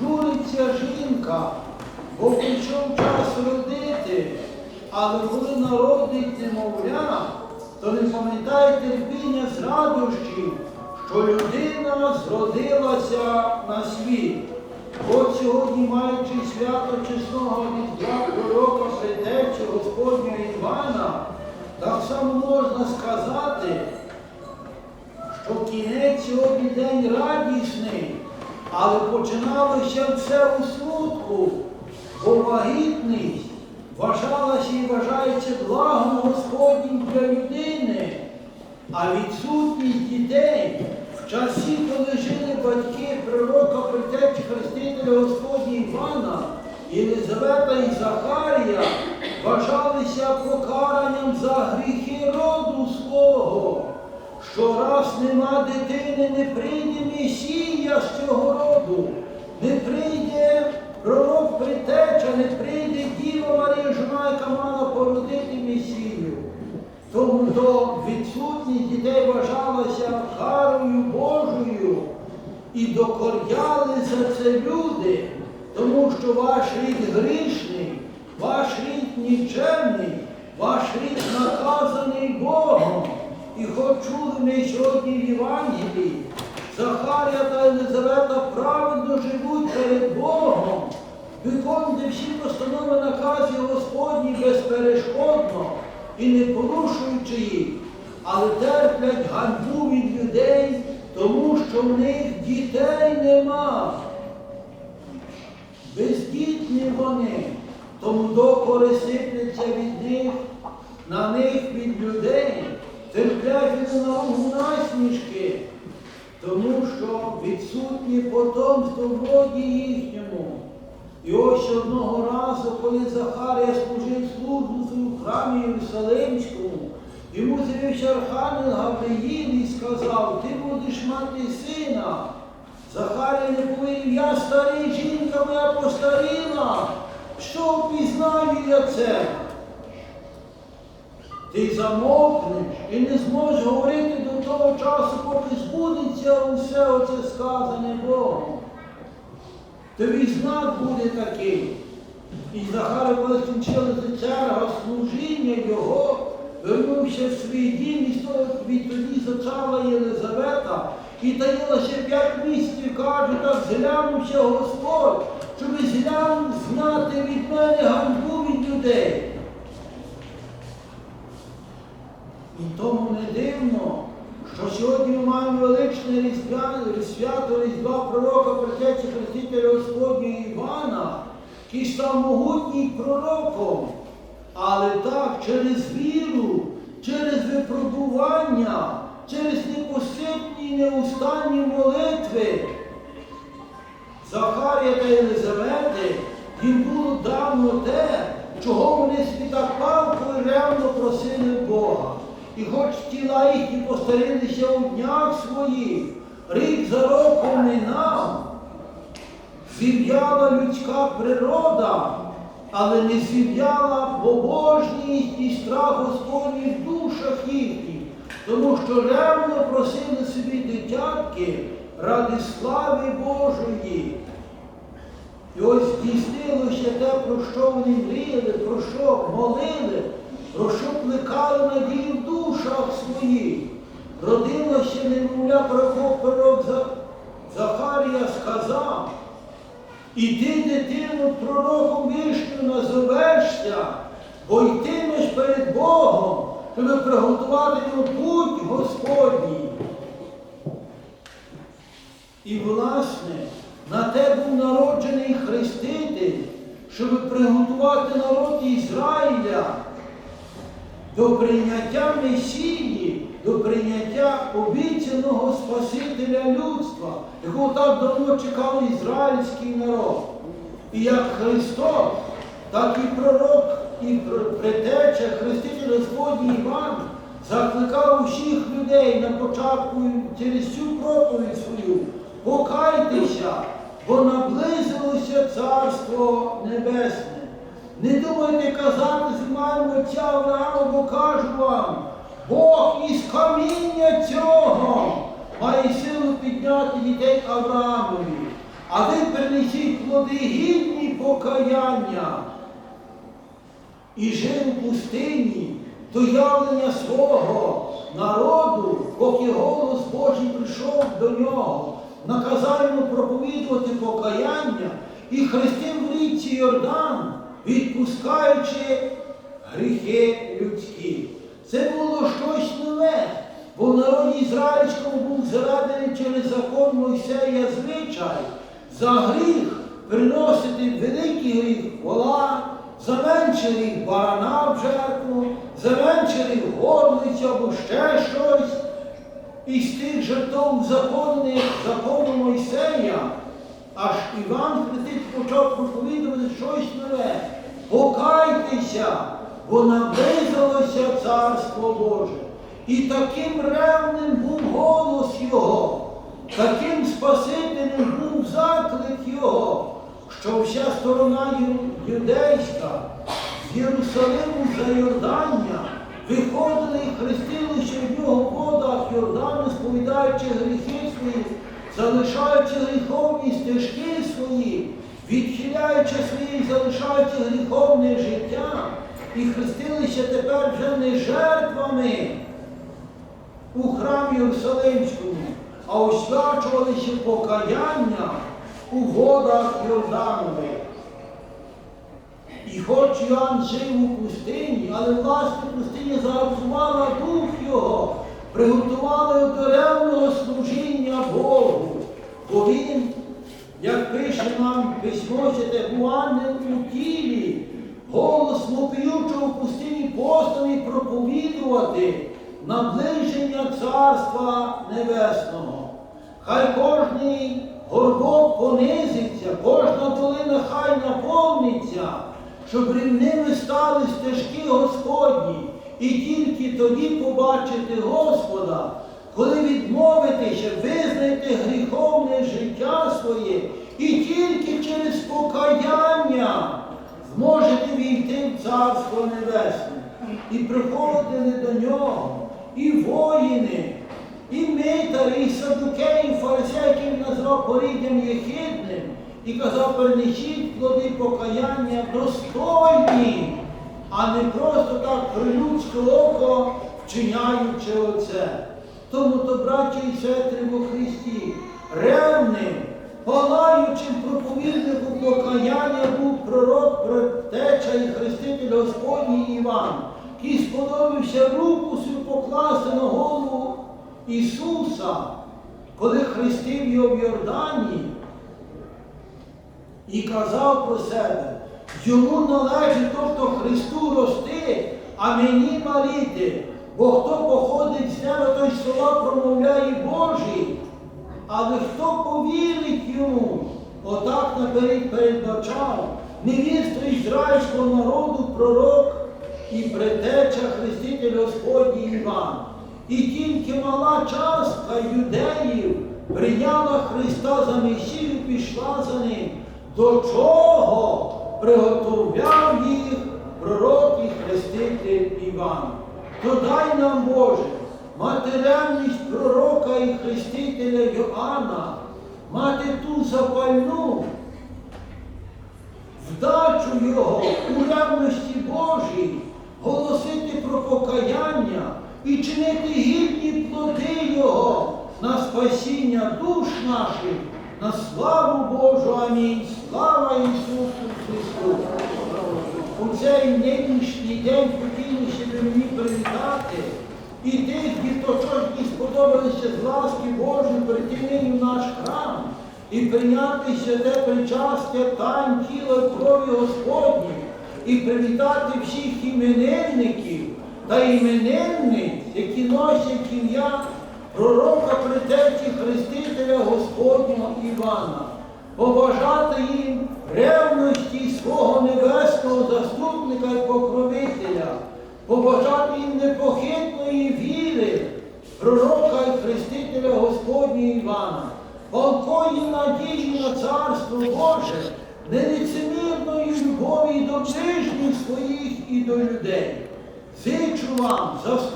журиться жінка, бо прийшов час родити, але коли народить немовля, то не пам'ятає терпіння з радощів, що людина зродилася на світ. От сьогодні, маючи свято чесного різдва пророка притечі Господнього Івана, так само можна сказати, що кінець сьогодні день радісний, але починалося все у смутку, бо вагітність вважалася і вважається благом Господнім для людини, а відсутність дітей в часі, коли жили батьки пророка притечі Хрестителя Господня Івана, Єлизавета і Захарія вважалися покаранням за гріхи роду свого що раз нема дитини, не прийде Месія з цього роду, не прийде пророк притеча, не прийде Діва Марія, жона, яка мала породити Месію. Тому то відсутність дітей вважалася карою Божою і докоряли за це люди, тому що ваш рід грішний, ваш рід нічемний, ваш рід наказаний Богом. І хоч чули ми сьогодні в Євангелії, Захарія та Елизавета праведно живуть перед Богом, виконують всі постанови наказів Господні безперешкодно і не порушуючи їх, але терплять ганьбу від людей, тому що в них дітей нема. Бездітні вони, тому докори сипляться від них, на них від людей терплять від науку насмішки, тому що відсутні потомство в роді їхньому. І ось одного разу, коли Захарія служив службу в храмі Єрусалимському, йому з'явився Архангел Гавриїл і сказав, ти будеш мати сина. Захарія не повірив, я старий, жінка моя постаріла. Що впізнаю я це? Ти замовкнеш і не зможеш говорити до того часу, поки збудеться усе оце сказане Богом. Тобі знак буде такий. І Захар, коли скінчилася черга служіння його, вернувся в свій дім і відтоді зачала Єлизавета і таїлася п'ять місяців, каже, так зглянувся Господь, щоб зглянув знати від мене ганьбу від людей. Тому не дивно, що сьогодні ми маємо величне різдвяне свято Різдва пророка Притечі Хрестителя Господнього Івана, який став могутній пророком, але так через віру, через випробування, через непосипні неустанні молитви. Захарія та Єлизавети їм було давно те, чого вони собі так палкою ревно просили Бога. І хоч тіла їхні постарілися у днях своїх, рік за роком минав, зів'яла людська природа, але не зів'яла побожність і страх Господній в душах їхніх, тому що ревно просили собі дитятки ради слави Божої. І ось здійснилося те, про що вони мріяли, про що молили, про що плекали надію в душах своїх. Родилося немовля пророк, пророк Захарія сказав, і ти, дитину, пророком вишню назовешся, бо йтимеш перед Богом, щоб приготувати йому путь Господній. І, власне, на те був народжений Хреститель, щоб приготувати народ Ізраїля до прийняття Месії, до прийняття обіцяного Спасителя людства, якого так давно чекав ізраїльський народ. І як Христос, так і пророк, і пр- предтеча Господній Іван закликав усіх людей на початку через цю проповідь свою. Покайтеся, бо наблизилося Царство Небесне. Не думайте казати з маємо отця Авраама, бо кажу вам, Бог із каміння цього має силу підняти дітей Авраамові. а ви принесіть плоди гідні покаяння і жив у пустині до явлення свого народу, поки голос Божий прийшов до нього, наказав йому проповідувати покаяння і хрестив в річці Йордан, відпускаючи гріхи людські. Це було щось нове, бо в народі ізраїльському був заведений через закон Мойсея звичай за гріх приносити великий гріх вола, за менший гріх барана в жертву, за менший гріх горлицю або ще щось. Із тих жертв законних закону Мойсея, аж Іван Хреститель почав проповідувати щось нове. Покайтеся, бо наблизилося Царство Боже. І таким ревним був голос Його, таким Спасителем був заклик Його, що вся сторона юдейська з Єрусалиму за Йордання виходили і хрестилися в нього водах Йордану, сповідаючи гріхи свої, залишаючи гріховні стежки свої, відхиляючи свої, залишаючи гріховне життя, і хрестилися тепер вже не жертвами у храмі Єрусалимському, а освячувалися покаяння у водах Йорданових. І хоч Йоанн жив у пустині, але власне пустиня загартувала дух його, приготувала до ревного служіння Богу. Бо він, як пише нам письмо святе, був ангел у тілі, голос вопіючого в пустині постові проповідувати наближення Царства Небесного. Хай кожний горбок понизиться, кожна долина хай наповниться, щоб рівними стали стежки Господні, і тільки тоді побачити Господа, коли відмовитеся, визнайте гріховне життя своє, і тільки через покаяння зможете війти в Царство Небесне. І приходили до нього і воїни, і митарі, і садукеї, і фарисеї, які назвав поріддям єхидним, і казав, перенесіть плоди покаяння достойні, а не просто так про людське око вчиняючи оце. Тому то, браття і сестри во Христі, ревним, палаючим проповіднику покаяння був пророк, протеча і хреститель Господній Іван, який сподобався руку свою покласти на голову Ісуса, коли хрестив його в Йордані і казав про себе, йому належить, тобто Христу рости, а мені маліти, бо хто походить з неба, той слова промовляє Божі, але хто повірить йому, отак наперед передбачав невісту ізраїльського народу пророк і предтеча Хреститель Господній Іван. І тільки мала частка юдеїв прийняла Христа за Месію, пішла за ним. До чого приготовляв їх пророк і хреститель Іван. То дай нам, Боже, матеріальність пророка і хрестителя Йоанна, мати ту запальну вдачу Його у ревності Божій, голосити про покаяння і чинити гідні плоди Його на спасіння душ наших, на славу Божу. Амінь. Слава Ісусу Христу! У цей нинішній день хотілося б мені привітати. І тих діточок, які сподобалися з ласки Божої прийти в наш храм і прийняти святе причастя тайн тіла крові Господні, і привітати всіх іменинників та іменинниць, які носять ім'я пророка притечі Хрестителя Господнього Івана, побажати їм ревності свого небесного заступника і покровителя, побажати їм непохитної віри пророка і Хрестителя Господнього Івана, палкої надії на Царство Боже, нелицемірної любові до ближніх своїх і до людей. Зичу вам за